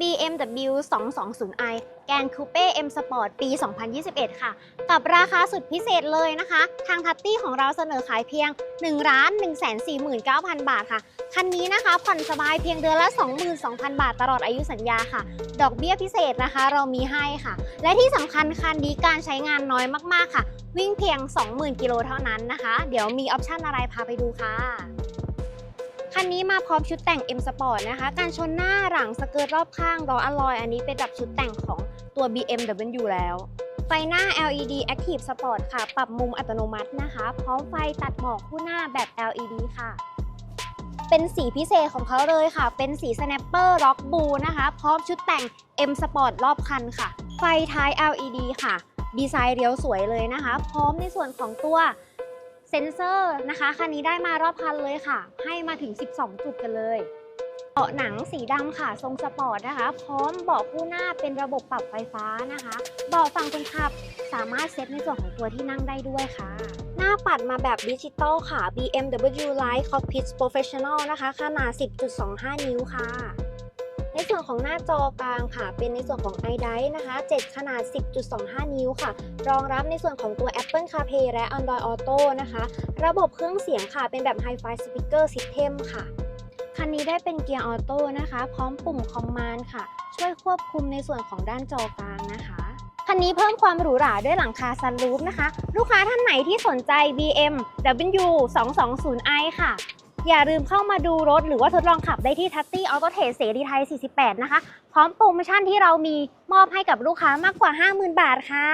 BMW 220i แกนคูเป้ M Sport ปี 2021 ค่ะ กับราคาสุดพิเศษเลยนะคะ ทางทัตตี้ของเราเสนอขายเพียง1 1 4 9 0 0 0 บาทค่ะ คันนี้นะคะ ผ่อนสบายเพียงเดือนละ 22,000 บาทตลอดอายุสัญญาค่ะ ดอกเบี้ยพิเศษนะคะ เรามีให้ค่ะ และที่สำคัญคันนี้การใช้งานน้อยมากๆค่ะ วิ่งเพียง 20,000 กิโลเท่านั้นนะคะ เดี๋ยวมีออปชันอะไรพาไปดูค่ะ คันนี้มาพร้อมชุดแต่ง M Sport นะคะ การชนหน้าหลังสเกิร์ตรอบข้างล้ออลลอย อันนี้เป็นแบบชุดแต่งของตัว BMW แล้ว ไฟหน้า LED Active Sport ค่ะ ปรับมุมอัตโนมัตินะคะ พร้อมไฟตัดหมอกคู่หน้าแบบ LED ค่ะ เป็นสีพิเศษของเขาเลยค่ะ เป็นสี Snapper Rock Blue นะคะ พร้อมชุดแต่ง M Sport รอบคันค่ะ ไฟท้าย LED ค่ะ ดีไซน์เรียวสวยเลยนะคะ พร้อมในส่วนของตัว เซ็นเซอร์นะคะคันนี้ได้มารอบคันเลยค่ะ ให้มาถึง 12 จุดกันเลยเบาะหนังสีดำค่ะ ทรงสปอร์ตนะคะ พร้อมเบาะคู่หน้าเป็นระบบปรับไฟฟ้านะคะ เบาะฝั่งคนขับสามารถเซตในส่วนของตัวที่นั่งได้ด้วยค่ะ หน้าปัดมาแบบดิจิตอลค่ะ BMW Light Cockpit Professional นะคะ ขนาด 10.25 นิ้วค่ะ ในส่วนของหน้าจอกลางค่ะ เป็นในส่วนของ i d i นะคะ 7 ขนาด 10.25 นิ้วค่ะ รองรับในส่วนของตัว Apple CarPlay และ Android Auto นะคะ ระบบเครื่องเสียงค่ะ เป็นแบบ Hi-Fi Speaker System ค่ะ คันนี้ได้เป็นเกียร์ออโต้นะคะ พร้อมปุ่มคอมมานด์ค่ะ ช่วยควบคุมในส่วนของด้านจอกลางนะคะคันนี้เพิ่มความหรูหราด้วยหลังคาซันรูฟนะคะ ลูกค้าท่านไหนที่สนใจ BMW 220i ค่ะ อย่าลืมเข้ามาดูรถหรือว่าทดลองขับได้ที่ทัตตี้ออโตเทสเสรีไทย 48 นะคะ พร้อมโปรโมชั่นที่เรามีมอบให้กับลูกค้ามากกว่า 50,000 บาทค่ะ